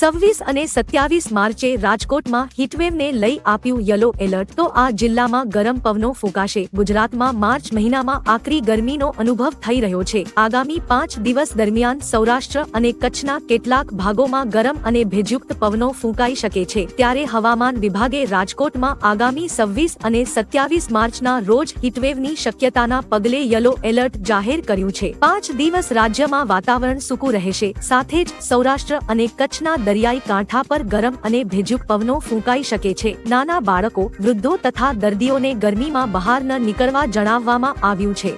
સવ્વીસ અને સત્યાવીસ માર્ચે રાજકોટમાં હીટવેવને લઈ આપ્યું યલો એલર્ટ. તો આ જિલ્લામાં ગરમ પવનો ફૂંકાશે. ગુજરાતમાં માર્ચ મહિનામાં આકરી ગરમીનો અનુભવ થઈ રહ્યો છે. આગામી પાંચ દિવસ દરમિયાન સૌરાષ્ટ્ર અને કચ્છના કેટલાક ભાગોમાં ગરમ અને ભેજયુક્ત પવનો ફૂંકાઈ શકે છે. ત્યારે હવામાન વિભાગે રાજકોટમાં આગામી સવ્વીસ અને સત્યાવીસ માર્ચના રોજ હીટવેવની શક્યતાના પગલે યલો એલર્ટ જાહેર કર્યું છે. પાંચ દિવસ રાજ્યમાં વાતાવરણ સૂકું રહેશે. સાથે જ સૌરાષ્ટ્ર અને કચ્છના દરિયાઈ કાંઠા પર ગરમ અને ભેજુક પવનો ફૂંકાઈ શકે છે. નાના બાળકો, વૃદ્ધો તથા દર્દીઓને ગરમીમાં બહાર ન નીકળવા જણાવવામાં આવ્યું છે.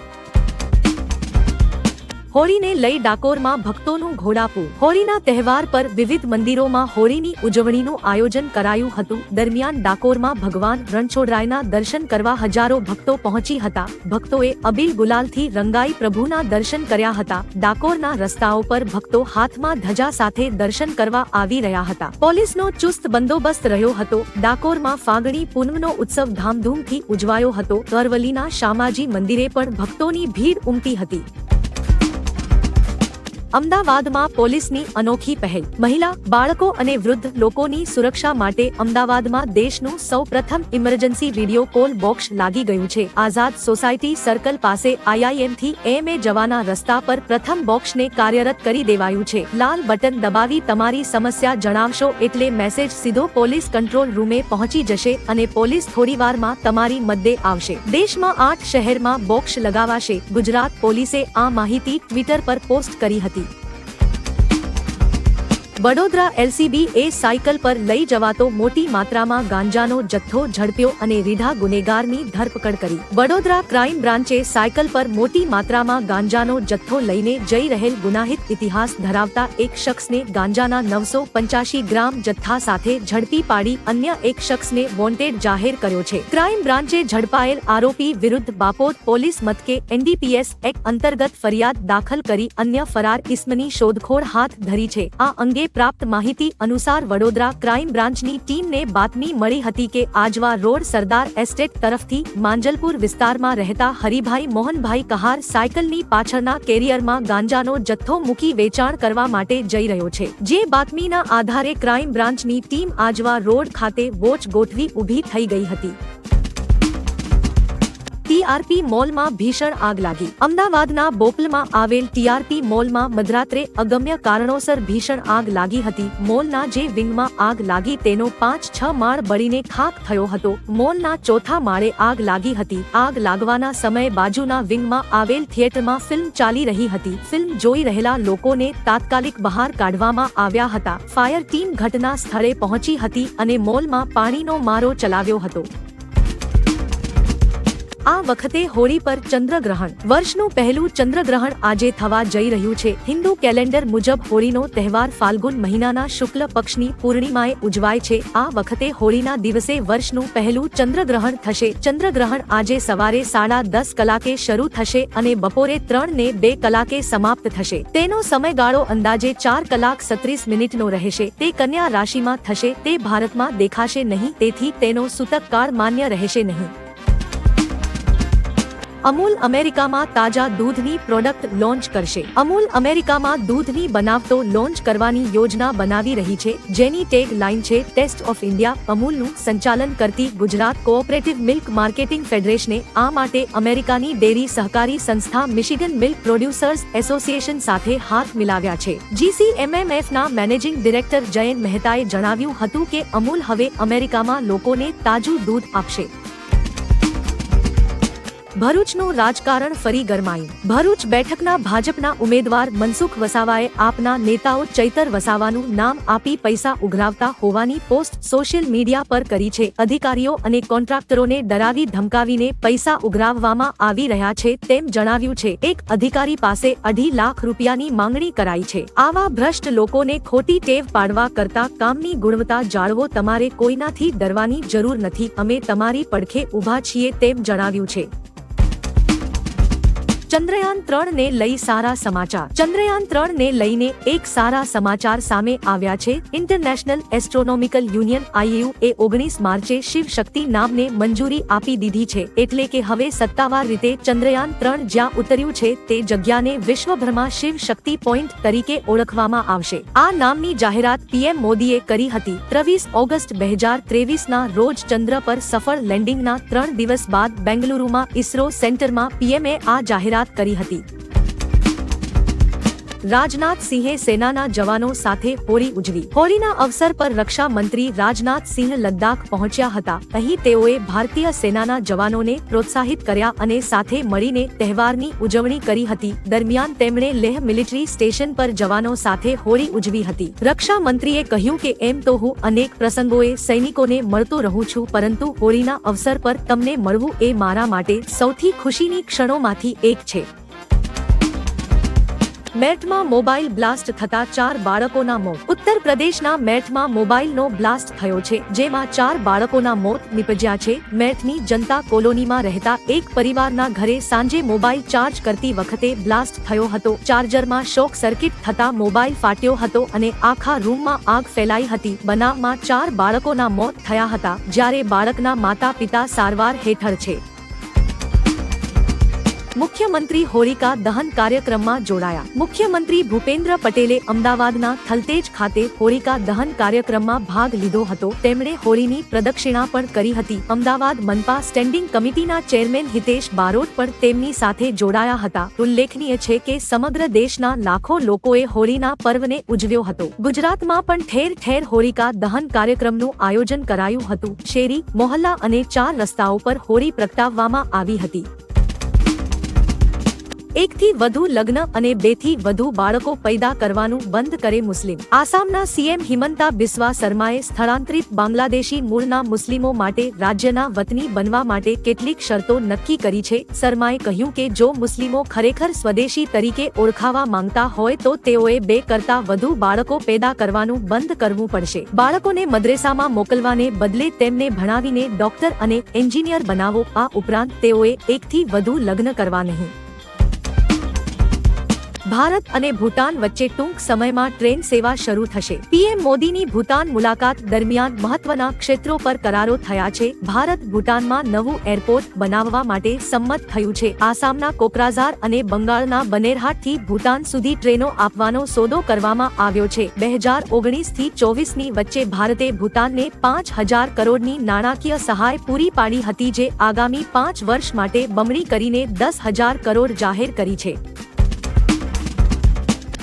હોળીને લઈ ડાકોરમાં ભક્તોનું ઘોડાપુર. હોળીના તહેવાર પર વિવિધ મંદિરોમાં હોળીની ઉજવણીનું આયોજન કરાયું હતું. દરમિયાન ડાકોરમાં ભગવાન રણછોડરાયના દર્શન કરવા હજારો ભક્તો પહોંચી હતા. ભક્તોએ અબીલ ગુલાલથી રંગાઈ પ્રભુના દર્શન કર્યા હતા. ડાકોરના રસ્તાઓ પર ભક્તો હાથમાં ધજા સાથે દર્શન કરવા આવી રહ્યા હતા. પોલીસનો ચુસ્ત બંદોબસ્ત રહ્યો હતો. ડાકોરમાં ફાગણી પૂનમનો ઉત્સવ ધામધૂમથી ઉજવાયો હતો. અરવલ્લીના શામાજી મંદિરે પણ ભક્તોની ભીડ ઉમટી હતી. અમદાવાદમાં પોલીસની અનોખી પહેલ. મહિલા, બાળકો અને વૃદ્ધ લોકોની સુરક્ષા માટે અમદાવાદમાં દેશનું સૌ પ્રથમ ઇમરજન્સી વીડિયો કોલ બોક્સ લાગી ગયું છે. આઝાદ સોસાયટી સર્કલ પાસે આઈઆઈએમથી એમએ જવાના રસ્તા પર પ્રથમ બોક્સને કાર્યરત કરી દેવાયું છે. લાલ બટન દબાવી તમારી સમસ્યા જણાવશો એટલે મેસેજ સીધો પોલીસ કંટ્રોલ રૂમે પહોંચી જશે અને પોલીસ થોડીવારમાં તમારી મદ્દે આવશે. દેશમાં આઠ શહેરમાં બોક્સ લગાવાશે. ગુજરાત પોલીસે આ માહિતી ટ્વિટર પર પોસ્ટ કરી હતી. વડોદરા એલસીબી એ સાયકલ પર લઈ જવાતો મોટી માત્રામાં ગાંજાનો જથ્થો ઝડપ્યો અને રીઢા ગુનેગારની ધરપકડ કરી. વડોદરા ક્રાઇમ બ્રાન્ચે સાયકલ પર મોટી માત્રામાં ગાંજાનો જથ્થો લઈને જઈ રહેલ ગુનાહિત ઇતિહાસ ધરાવતા એક શખ્સને ગાંજાના નવસો પંચાશી ગ્રામ જથ્થા સાથે ઝડપી પાડી અન્ય એક શખ્સને વોન્ટેડ જાહેર કર્યો છે. ક્રાઇમ બ્રાન્ચે ઝડપાયેલ આરોપી વિરુદ્ધ બાપોદ પોલીસ મથકે એનડીપીએસ એક્ટ અંતર્ગત ફરિયાદ દાખલ કરી અન્ય ફરાર ઇસ્મની શોધખોળ હાથ ધરી છે. આ અંગે પ્રાપ્ત માહિતી અનુસાર વડોદરા ક્રાઇમ બ્રાન્ચની ટીમને બાતમી મળી હતી કે આજવા રોડ સરદાર એસ્ટેટ તરફથી માંજલપુર વિસ્તારમાં રહેતા હરિભાઈ મોહનભાઈ કહાર સાયકલની પાછળના કેરિયરમાં ગાંજાનો જથ્થો મૂકી વેચાણ કરવા માટે જઈ રહ્યો છે. જે બાતમીના આધારે ક્રાઇમ બ્રાન્ચની ટીમ આજવા રોડ ખાતે વોચ ગોઠવી ઊભી થઈ ગઈ હતી. ટીઆરપી મોલમાં ભીષણ આગ લાગી. અમદાવાદના બોપલમાં આવેલ ટીઆરપી મોલમાં મધરાત્રે અગમ્ય કારણોસર ભીષણ આગ લાગી હતી. મોલના જે વિંગમાં આગ લાગી તેનો પાંચ છ માળ બળીને ખાક થયો હતો. મોલના ચોથા માળે આગ લાગી હતી. આગ લાગવાના સમયે બાજુના વિંગમાં આવેલ થિયેટરમાં ફિલ્મ ચાલી રહી હતી. ફિલ્મ જોઈ રહેલા લોકોને તાત્કાલિક બહાર કાઢવામાં આવ્યા હતા. ફાયર ટીમ ઘટના સ્થળે પહોંચી હતી અને મોલમાં પાણીનો મારો ચલાવ્યો હતો. આ વખતે હોળી પર ચંદ્રગ્રહણ. વર્ષનું પહેલું ચંદ્રગ્રહણ આજે થવા જઈ રહ્યું છે. હિન્દુ કેલેન્ડર મુજબ હોળીનો તહેવાર ફાલ્ગુન મહિનાના શુક્લ પક્ષની પૂર્ણિમાએ ઉજવાય છે. આ વખતે હોળીના દિવસે વર્ષનું પહેલું ચંદ્રગ્રહણ થશે. ચંદ્રગ્રહણ આજે સવારે સાડા દસ કલાકે શરૂ થશે અને બપોરે ત્રણ ને બે કલાકે સમાપ્ત થશે. તેનો સમયગાળો અંદાજે ચાર કલાક સત્રીસ મિનિટનો રહેશે. તે કન્યા રાશિમાં થશે. તે ભારતમાં દેખાશે નહીં. તેથી તેનો સૂતક કાળ માન્ય રહેશે નહીં. અમૂલ અમેરિકામાં તાજા દૂધની પ્રોડક્ટ લોન્ચ કરશે. અમૂલ અમેરિકામાં દૂધની બનાવટો લોન્ચ કરવાની યોજના બનાવી રહી છે, જેની ટેગ લાઇન છે ટેસ્ટ ઓફ ઇન્ડિયા અમૂલનું સંચાલન કરતી ગુજરાત કોઓપરેટિવ મિલ્ક માર્કેટિંગ ફેડરેશને આ માટે અમેરિકાની ડેરી સહકારી સંસ્થા મિશિગન મિલ્ક પ્રોડ્યુસર્સ એસોસિએશન સાથે હાથ મિલાવ્યા છે. જીસીએમએમએફના મેનેજિંગ ડિરેક્ટર જયંત મહેતાએ જણાવ્યું હતું કે અમૂલ હવે અમેરિકામાં લોકોને તાજું દૂધ આપશે. ભરૂચનું રાજકારણ ફરી ગરમાયું. ભરૂચ બેઠકના ભાજપના ઉમેદવાર મનસુખ વસાવાએ આપના નેતાઓ ચૈતર વસાવાનું નામ આપી પૈસા ઉઘરાવતા હોવાની પોસ્ટ સોશિયલ મીડિયા પર કરી છે. અધિકારીઓ અને કોન્ટ્રાક્ટરોને ડરાવી ધમકાવીને પૈસા ઉઘરાવવામાં આવી રહ્યા છે તેમ જણાવ્યું છે. એક અધિકારી પાસે અઢી લાખ રૂપિયાની માંગણી કરાઈ છે. આવા ભ્રષ્ટ લોકોને ખોટી ટેવ પાડવા કરતા કામની ગુણવત્તા જાળવો તમારે કોઈનાથી ડરવાની જરૂર નથી. અમે તમારી પડખે ઊભા છીએ તેમ જણાવ્યું છે. ચંદ્રયાન ત્રણ ને લઈ સારા સમાચાર. ચંદ્રયાન ત્રણ ને લઈને એક સારા સમાચાર સામે આવ્યા છે. ઇન્ટરનેશનલ એસ્ટ્રોનોમિકલ યુનિયન આઈયુ એ ઓગણીસ માર્ચે શિવ શક્તિ નામને મંજૂરી આપી દીધી છે. એટલે કે હવે સત્તાવાર રીતે ચંદ્રયાન ત્રણ જ્યાં ઉતર્યું છે તે જગ્યાને વિશ્વભરમાં શિવ શક્તિ પોઈન્ટ તરીકે ઓળખવામાં આવશે. આ નામની જાહેરાત પીએમ મોદીએ કરી હતી. ત્રેવીસ ઓગસ્ટ બે હજાર ત્રેવીસના રોજ ચંદ્ર પર સફળ લેન્ડિંગના ત્રણ દિવસ બાદ બેંગલુરુમાં ઇસરો સેન્ટરમાં પીએમએ આ જાહેરાત કરી હતી. રાજનાથ સિંહે સેનાના જવાનો સાથે હોળી ઉજવી. હોળીના અવસર પર રક્ષા મંત્રી રાજનાથ સિંહ લદ્દાખ પહોંચ્યા હતા. અહીં તેઓએ ભારતીય સેનાના જવાનોને પ્રોત્સાહિત કર્યા અને સાથે મળીને તહેવારની ઉજવણી કરી હતી. દરમિયાન તેમણે લેહ મિલિટરી સ્ટેશન પર જવાનો સાથે હોળી ઉજવી હતી. રક્ષા મંત્રીએ કહ્યું કે, એમ તો હું અનેક પ્રસંગોએ સૈનિકોને મળતો રહું છું, પરંતુ હોળીના અવસર પર તમને મળવું એ મારા માટે સૌથી ખુશીની ક્ષણોમાંથી એક છે. મેટમાં મોબાઈલ બ્લાસ્ટ થતા ચાર બાળકોના મોત. ઉત્તર પ્રદેશના મેટમાં મોબાઈલનો બ્લાસ્ટ થયો છે, જેમાં ચાર બાળકોના મોત નિપજ્યા છે. મેટની જનતા કોલોનીમાં રહેતા એક પરિવારના ઘરે સાંજે મોબાઈલ ચાર્જ કરતી વખતે બ્લાસ્ટ થયો હતો. ચાર્જરમાં શોક સર્કિટ થતા મોબાઈલ ફાટ્યો હતો અને આખા રૂમમાં આગ ફેલાઈ હતી. બનાવમાં ચાર બાળકોના મોત થયા હતા, જ્યારે બાળકના માતા પિતા સારવાર હેઠળ છે. મુખ્યમંત્રી હોળિકા દહન કાર્યક્રમમાં જોડાયા. મુખ્યમંત્રી ભૂપેન્દ્ર પટેલે અમદાવાદના થલતેજ ખાતે હોળિકા દહન કાર્યક્રમમાં ભાગ લીધો હતો. તેમણે હોળીની પ્રદક્ષિણા પણ કરી હતી. અમદાવાદ મનપા સ્ટેન્ડિંગ કમિટીના ચેરમેન હિતેશ બારોટ પણ તેમની સાથે જોડાયા હતા. ઉલ્લેખનીય છે કે સમગ્ર દેશના લાખો લોકોએ હોળીના પર્વને ઉજવ્યો હતો. ગુજરાતમાં પણ ઠેર ઠેર હોળિકા દહન કાર્યક્રમનું આયોજન કરાયું હતું. શેરી, મોહલ્લા અને ચાર રસ્તાઓ પર હોળી પ્રગટાવવામાં આવી હતી. એકથી વધુ લગ્ન અને બેથી વધુ બાળકો પૈદા કરવાનું બંધ કરે મુસ્લિમ. આસામના સીએમ હિમંતા બિસ્વા શર્માએ સ્થળાંતરિત બાંગ્લાદેશી મૂળના મુસ્લિમો માટે રાજ્યના વતની બનવા માટે કેટલીક શરતો નક્કી કરી છે. શર્માએ કહ્યું કે જો મુસ્લિમો ખરેખર સ્વદેશી તરીકે ઓળખાવા માંગતા હોય તો તેઓએ બે કરતા વધુ બાળકો પેદા કરવાનું બંધ કરવું પડશે. બાળકોને મદ્રેસામાં મોકલવાને બદલે તેમને ભણાવીને ડોક્ટર અને એન્જિનિયર બનાવો. આ ઉપરાંત તેઓએ એકથી વધુ લગ્ન કરવા નહીં. ભારત અને ભૂટાન વચ્ચે ટૂંક સમયમાં ટ્રેન સેવા શરૂ થશે. પીએમ મોદીની ભૂટાન મુલાકાત દરમિયાન મહત્વના ક્ષેત્રો પર કરારો થયા છે. ભારત ભૂટાનમાં નવું એરપોર્ટ બનાવવા માટે સંમત થયું છે. આસામના કોકરાઝાર અને બંગાળના બનેરહાટથી ભૂટાન સુધી ટ્રેનો આપવાનો સોદો કરવામાં આવ્યો છે. બે હજાર ઓગણીસથી ચોવીસની વચ્ચે ભારતે ભૂટાનને પાંચ હજાર કરોડની નાણાકીય સહાય પૂરી પાડી હતી, જે આગામી પાંચ વર્ષ માટે બમણી કરીને દસ હજાર કરોડ જાહેર કરી છે.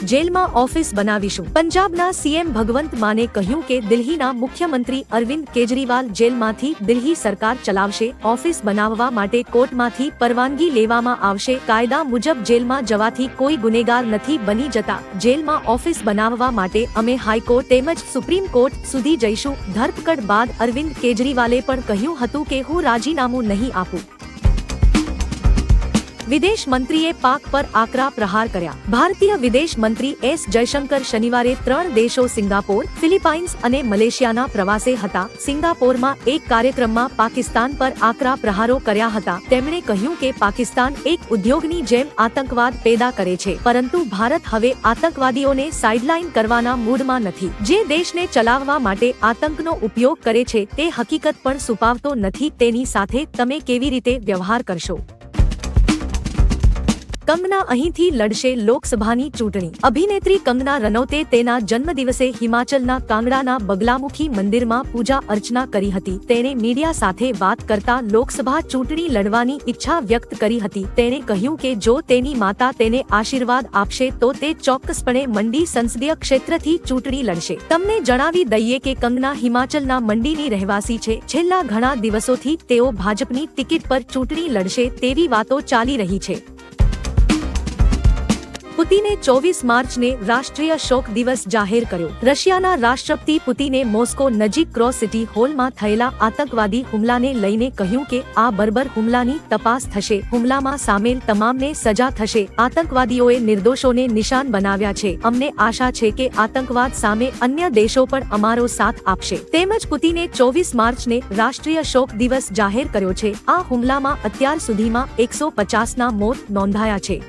જેલમાં ઓફિસ બનાવીશું. પંજાબના સીએમ ભગવંત માને કહ્યું કે દિલ્હીના મુખ્યમંત્રી અરવિંદ કેજરીવાલ જેલમાંથી દિલ્હી સરકાર ચલાવશે, ઓફિસ બનાવવા માટે કોર્ટમાંથી પરવાનગી લેવામાં આવશે, કાયદા મુજબ જેલમાં જવાથી કોઈ ગુનેગાર નથી બની જતા. જેલમાં ઓફિસ બનાવવા માટે અમે હાઈકોર્ટ તેમજ સુપ્રીમ કોર્ટ સુધી જઈશું. ધરપકડ બાદ અરવિંદ કેજરીવાલે પણ કહ્યું હતું કે હું રાજીનામું નહીં આપું. વિદેશ મંત્રીએ પાક પર આકરા પ્રહાર કર્યા. ભારતીય વિદેશ મંત્રી એસ જયશંકર શનિવારે ત્રણ દેશો સિંગાપોર, ફિલિપાઇન્સ અને મલેશિયાના પ્રવાસે હતા. સિંગાપોરમાં એક કાર્યક્રમમાં પાકિસ્તાન પર આકરા પ્રહારો કર્યા હતા. તેમણે કહ્યું કે પાકિસ્તાન એક ઉદ્યોગની જેમ આતંકવાદ પેદા કરે છે. પરંતુ ભારત હવે આતંકવાદીઓને સાઇડલાઇન કરવાના મૂડમાં નથી. જે દેશને ચલાવવા માટે આતંકનો ઉપયોગ કરે છે, તે હકીકત પણ સુપાવતો નથી. તેની સાથે તમે કેવી રીતે વ્યવહાર કરશો? કંગના અહીંથી લડશે લોકસભાની ચૂંટણી. અભિનેત્રી કંગના રનૌતે તેના જન્મદિવસે હિમાચલના કાંગડાના બગલામુખી મંદિરમાં પૂજા અર્ચના કરી હતી. તેણે મીડિયા સાથે વાત કરતા લોકસભા ચૂંટણી લડવાની ઈચ્છા વ્યક્ત કરી હતી. તેણે કહ્યું કે જો તેની માતા તેને આશીર્વાદ આપશે તો તે ચોક્કસપણે મંડી સંસદીય ક્ષેત્રથી ચૂંટણી લડશે. તમને જણાવી દઈએ કે કંગના હિમાચલના મંડીની રહેવાસી છે. છેલ્લા ઘણા દિવસોથી તેઓ ભાજપની ટિકિટ પર ચૂંટણી લડશે તેવી વાતો ચાલી રહી છે. પુતિને ચોવીસ માર્ચને રાષ્ટ્રીય શોક દિવસ જાહેર કર્યો. રશિયાના રાષ્ટ્રપતિ પુતિને મોસ્કો નજીક ક્રોસ સિટી હોલમાં થયેલા આતંકવાદી હુમલાને લઈને કહ્યું કે આ બર્બર હુમલાની તપાસ થશે. હુમલામાં સામેલ તમામને સજા થશે. આતંકવાદીઓએ નિર્દોષોને નિશાન બનાવ્યા છે. અમને આશા છે કે આતંકવાદ સામે અન્ય દેશો પણ અમારો સાથ આપશે. તેમજ પુતિને ચોવીસ માર્ચને રાષ્ટ્રીય શોક દિવસ જાહેર કર્યો છે. આ હુમલામાં અત્યાર સુધીમાં એકસો પચાસના મોત નોંધાયા છે.